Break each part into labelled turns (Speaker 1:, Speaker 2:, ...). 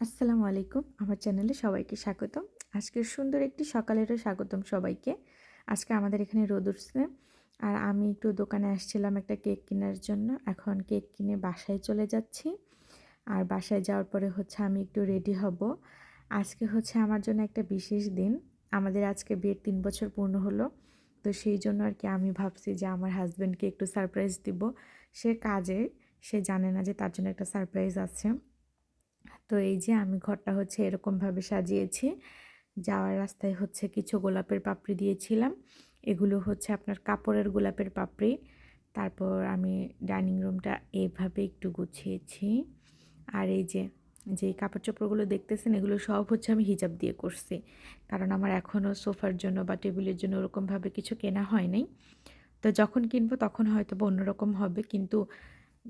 Speaker 1: আসসালামু আলাইকুম। আমার চ্যানেলে সবাইকে স্বাগতম। আজকের সুন্দর একটি সকালেরও স্বাগতম সবাইকে। আজকে আমাদের এখানে রোদ উঠছে। আর আমি একটু দোকানে আসছিলাম একটা কেক কেনার জন্য। এখন কেক কিনে বাসায় চলে যাচ্ছি। আর বাসায় যাওয়ার পরে হচ্ছে আমি একটু রেডি হব। আজকে হচ্ছে আমার জন্য একটা বিশেষ দিন। আমাদের আজকে বিয়ের তিন বছর পূর্ণ হলো। তো সেই জন্য আর কি আমি ভাবছি যে আমার হাজব্যান্ডকে একটু সারপ্রাইজ দিব। সে কাজে, সে জানে না যে তার জন্য একটা সারপ্রাইজ আছে। তো এই যে আমি ঘরটা হচ্ছে এরকমভাবে সাজিয়েছি। যাওয়ার রাস্তায় হচ্ছে কিছু গোলাপের পাপড়ি দিয়েছিলাম। এগুলো হচ্ছে আপনার কাপড়ের গোলাপের পাপড়ি। তারপর আমি ডাইনিং রুমটা এভাবে একটু গুছিয়েছি। আর এই যে যে কাপড় চোপড়গুলো দেখতেছেন, এগুলো সব হচ্ছে আমি হিজাব দিয়ে করছি। কারণ আমার এখনও সোফার জন্য বা টেবিলের জন্য ওরকমভাবে কিছু কেনা হয় নাই। তো যখন কিনবো তখন হয়তো বা অন্যরকম হবে। কিন্তু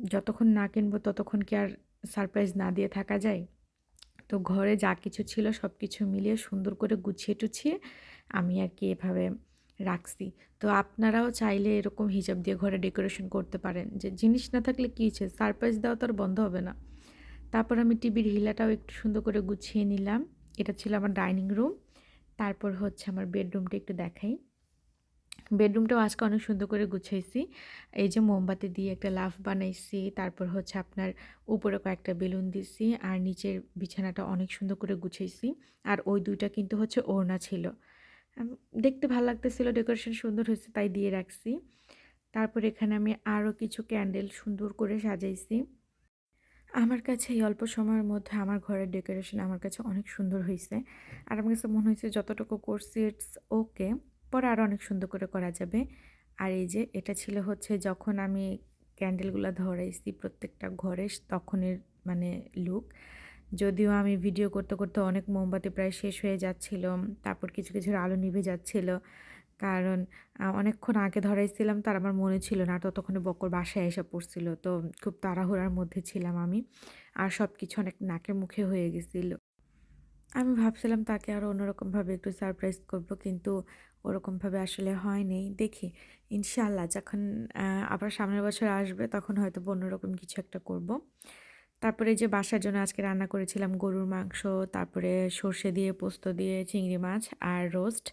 Speaker 1: যতক্ষণ না কিনবো ততক্ষণ কি আর সারপ্রাইজ না দিয়ে থাকা যায়। তো ঘরে যা কিছু ছিল সব কিছু মিলিয়ে সুন্দর করে গুছিয়ে টুছিয়ে আমি আর কি এভাবে রাখছি। তো আপনারাও চাইলে এরকম হিসাব দিয়ে ঘরে ডেকোরেশন করতে পারেন। যে জিনিস না থাকলে কী হচ্ছে? সারপ্রাইজ দেওয়া তো আর বন্ধ হবে না। তারপর আমি টিভির হিলাটাও একটু সুন্দর করে গুছিয়ে নিলাম। এটা ছিল আমার ডাইনিং রুম তারপর হচ্ছে আমার বেডরুমটা একটু দেখাই। বেডরুমটাও আজকে অনেক সুন্দর করে গুছাইছি। এই যে মোমবাতি দিয়ে একটা লাফ বানাইছি, তারপর হচ্ছে আপনার উপরে কয়েকটা বেলুন দিছি আর নিচের বিছানাটা অনেক সুন্দর করে গুছাইছি। আর ওই দুইটা কিন্তু হচ্ছে ওড়না ছিল। দেখতে ভালো লাগতেছিল, ডেকোরেশন সুন্দর হয়েছে তাই দিয়ে রাখছি। তারপর এখানে আমি আরও কিছু ক্যান্ডেল সুন্দর করে সাজাইছি। আমার কাছে এই অল্প সময়ের মধ্যে আমার ঘরের ডেকোরেশন আমার কাছে অনেক সুন্দর হয়েছে আর আমার কাছে মনে হয়েছে যতটুকু করছি ইটস ওকে পরে আরও অনেক সুন্দর করে করা যাবে। আর এই যে এটা ছিল হচ্ছে যখন আমি ক্যান্ডেলগুলো ধরাইছি প্রত্যেকটা ঘরে, তখনের মানে লুক যদিও আমি ভিডিও করতে করতে অনেক মোমবাতি প্রায় শেষ হয়ে যাচ্ছিল, তারপর কিছু কিছু আলো নিভে যাচ্ছিল। কারণ অনেকক্ষণ আগে ধরাইছিলাম, তার আমার মনে ছিল না ততক্ষণে বকর বাসায় এসে পড়ছিল। তো খুব তাড়াহুড়ার মধ্যে ছিলাম আমি, আর সব কিছু অনেক নাকের মুখে হয়ে গেছিল। আমি ভাবছিলাম তাকে আরও অন্যরকমভাবে একটু সারপ্রাইজ করব, কিন্তু ওরকমভাবে আসলে হয়নি। দেখি, ইনশাল্লাহ যখন আবার সামনের বছর আসবে তখন হয়তো অন্যরকম কিছু একটা করব। তারপরে যে বাসার জন্য আজকে রান্না করেছিলাম গরুর মাংস, তারপরে সর্ষে দিয়ে পোস্ত দিয়ে চিংড়ি মাছ আর রোস্ট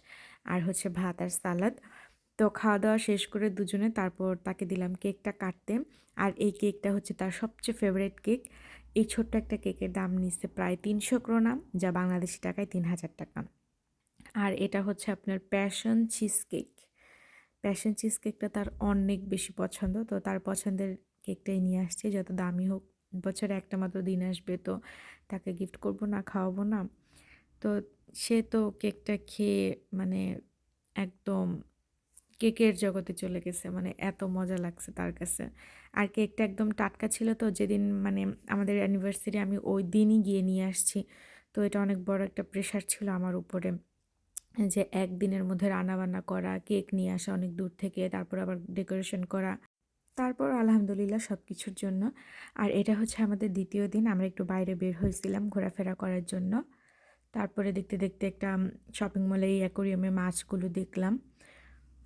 Speaker 1: আর হচ্ছে ভাত আর সালাদ। তো খাওয়া দাওয়া শেষ করে দুজনে তারপর তাকে দিলাম কেকটা কাটতে। আর এই কেকটা হচ্ছে তার সবচেয়ে ফেভারেট কেক। এই ছোট্ট একটা কেকের দাম নিচ্ছে প্রায় তিনশো ক্রোনা, যা বাংলাদেশি টাকায় তিন হাজার টাকা। আর এটা হচ্ছে আপনার passion cheesecake passion cheese কেকটা তার অনেক বেশি পছন্দ, তো তার পছন্দের কেকটাই নিয়ে আসছে। যত দামি হোক, বছরে একটা মাত্র দিন আসবে, তো তাকে গিফট করব না, খাওয়াবো না। তো সে তো কেকটা খেয়ে মানে একদম কেকের জগতে চলে গেছে মানে এত মজা লাগছে তার কাছে। আর কেকটা একদম টাটকা ছিল, তো যেদিন মানে আমাদের অ্যানিভার্সারি আমি ওই দিনই গিয়ে নিয়ে আসছি। তো এটা অনেক বড় একটা প্রেশার ছিল আমার উপরে। যে একদিনের মধ্যে রান্নাবান্না করা, কেক নিয়ে আসা অনেক দূর থেকে, তারপর আবার ডেকোরেশন করা। তারপর আলহামদুলিল্লাহ সব কিছুর জন্য। আর এটা হচ্ছে আমাদের দ্বিতীয় দিন, আমরা একটু বাইরে বের হয়েছিলাম ঘোরাফেরা করার জন্য। তারপরে দেখতে দেখতে একটা শপিং মলে এই অ্যাকোরিয়ামে মাছগুলো দেখলাম।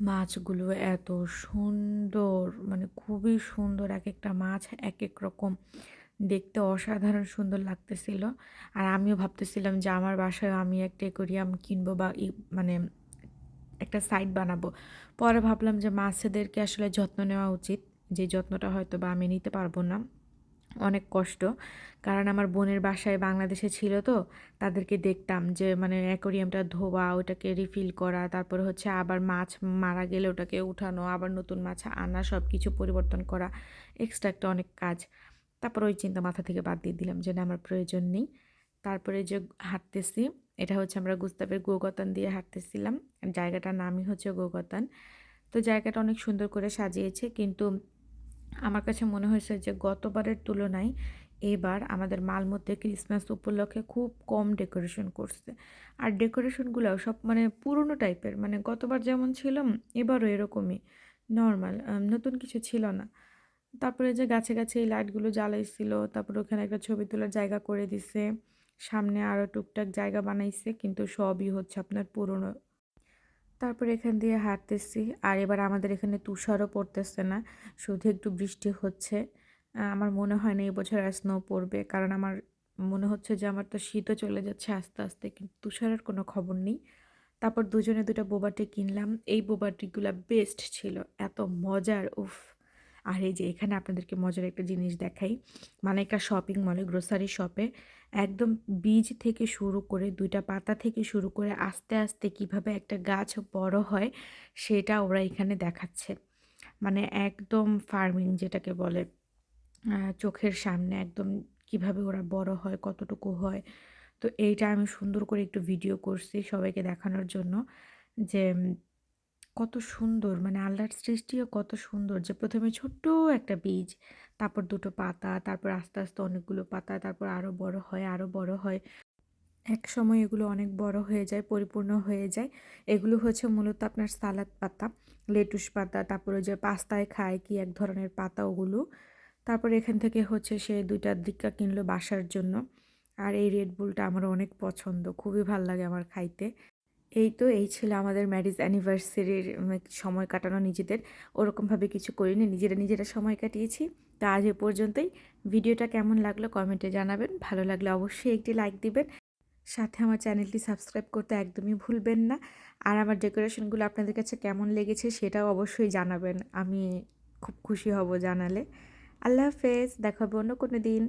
Speaker 1: মাছগুলো এত সুন্দর মানে খুবই সুন্দর এক একটা মাছ এক এক রকম। দেখতে অসাধারণ সুন্দর লাগতেছিল। আর আমিও ভাবতেছিলাম যে আমার বাসায় আমি একটা একুরিয়াম কিনবো বা মানে একটা সাইট বানাবো। পরে ভাবলাম যে মাছেদেরকে আসলে যত্ন নেওয়া উচিত। যে যত্নটা হয়তো বা আমি নিতে পারব না। অনেক কষ্ট। কারণ আমার বোনের বাসায় বাংলাদেশে ছিল তো, তাদেরকে দেখতাম যে মানে অ্যাকোরিয়ামটা ধোয়া, ওটাকে রিফিল করা, তারপরে হচ্ছে আবার মাছ মারা গেলে ওটাকে উঠানো, আবার নতুন মাছ আনা সব কিছু পরিবর্তন করা এক্সট্রা একটা অনেক কাজ। তারপর ওই চিন্তা মাথা থেকে বাদ দিয়ে দিলাম যে না, আমার প্রয়োজন নেই। তারপরে যে হাঁটতেছি, এটা হচ্ছে আমরা গুস্তাবের গোগতান দিয়ে হাঁটতেছিলাম। জায়গাটার নামই হচ্ছে গোগতান। তো জায়গাটা অনেক সুন্দর করে সাজিয়েছে, কিন্তু আমার কাছে মনে হয়েছে যে গতবারের তুলনায় এবার আমাদের মাল মধ্যে ক্রিসমাস উপলক্ষে খুব কম ডেকোরেশন করছে। আর ডেকোরেশনগুলো সব মানে পুরনো টাইপের মানে গতবার যেমন ছিল এবারও এরকমই, নর্মাল নতুন কিছু ছিল না। তারপরে যে গাছে গাছে এই লাইটগুলো জ্বালাইছিল, তারপরে ওখানে একটা ছবি তোলার জায়গা করে দিছে। সামনে আরও টুকটাক জায়গা বানাইছে, কিন্তু সবই হচ্ছে আপনার পুরনো। তারপর এখান দিয়ে হাঁটতেছি, আর এবার আমাদের এখানে তুষারও পড়তেছে না, শুধু একটু বৃষ্টি হচ্ছে। আমার মনে হয় না এই বছর আর স্নো পড়বে, কারণ আমার মনে হচ্ছে যে আমার তো শীতও চলে যাচ্ছে আস্তে আস্তে, কিন্তু তুষারের কোনো খবর নেই। তারপর দুজনে দুটো বোবাটি কিনলাম, এই বোবাটিগুলো বেস্ট ছিল, এত মজার, উফ। আর এই যে এখানে আপনাদেরকে মজার একটা জিনিস দেখাই। মানে একটা শপিং মলে, গ্রোসারি শপে একদম বীজ থেকে শুরু করে দুইটা পাতা থেকে শুরু করে আস্তে আস্তে কীভাবে একটা গাছ বড় হয় সেটা ওরা এখানে দেখাচ্ছে। মানে একদম ফার্মিং যেটাকে বলে। চোখের সামনে একদম কীভাবে ওরা বড় হয়, কতটুকু হয়। তো এইটা আমি সুন্দর করে একটু ভিডিও করছি সবাইকে দেখানোর জন্য যে কত সুন্দর মানে আল্লাহর সৃষ্টিও কত সুন্দর। যে প্রথমে ছোট্ট একটা বীজ, তারপর দুটো পাতা, তারপর আস্তে আস্তে অনেকগুলো পাতা, তারপর আরও বড় হয় আরও বড় হয়। এক সময় এগুলো অনেক বড় হয়ে যায়, পরিপূর্ণ হয়ে যায়। এগুলো হচ্ছে মূলত আপনার সালাদ পাতা, লেটুস পাতা, তারপরে যে পাস্তায় খায় কি এক ধরনের পাতা ওগুলো। তারপর এখান থেকে হচ্ছে সে দুইটা দিক্কা কিনলো বাসার জন্য। আর এই রেড বুলটা আমার অনেক পছন্দ, খুবই ভালো লাগে আমার খাইতে। এই তো, এই ছিল আমাদের ম্যারেজ অ্যানিভার্সারির সময় কাটানো নিজেদের। ওরকমভাবে কিছু করিনি, নিজেরা নিজেরা সময় কাটিয়েছি। তো আজ এ পর্যন্তই। ভিডিওটা কেমন লাগল কমেন্টে জানাবেন। ভালো লাগলে অবশ্যই একটি লাইক দিবেন। সাথে আমার চ্যানেলটি সাবস্ক্রাইব করতে একদমই ভুলবেন না। আর আমার ডেকোরেশনগুলো আপনাদের কাছে কেমন লেগেছে সেটাও অবশ্যই জানাবেন। আমি খুব খুশি হব জানালে। আল্লাহ হাফেজ, দেখা হবে অন্য কোনো দিন।